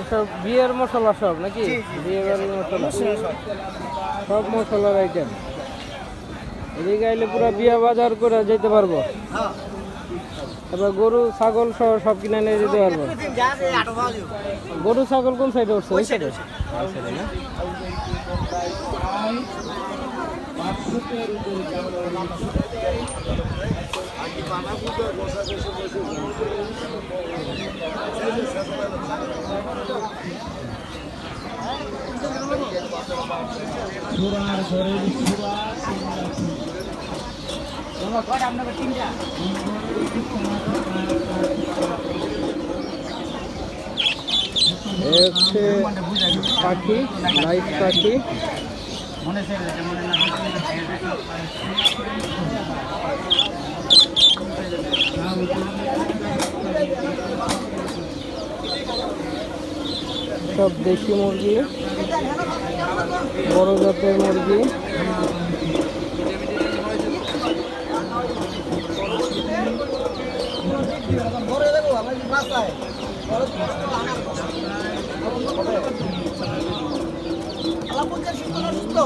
এসব বিয়ের মশলা সব নাকি। বিয়ে বাড়ির মশলা সব। মশলার আইটেম এদিকে আইলে পুরো বিয়া বাজার করে যেতে পারব। হ্যাঁ। এবার গরু ছাগল সহ সব কিনে নিয়ে যেতে পারব। গরু ছাগল কোন সাইডে উঠছে? ওই সাইডে কটা আপনাকে তিনটা এ হচ্ছে পাখি লাইট পাখি। মনে সব দেশি মুরগি। বড় জাতের মুরগি। সুস্থ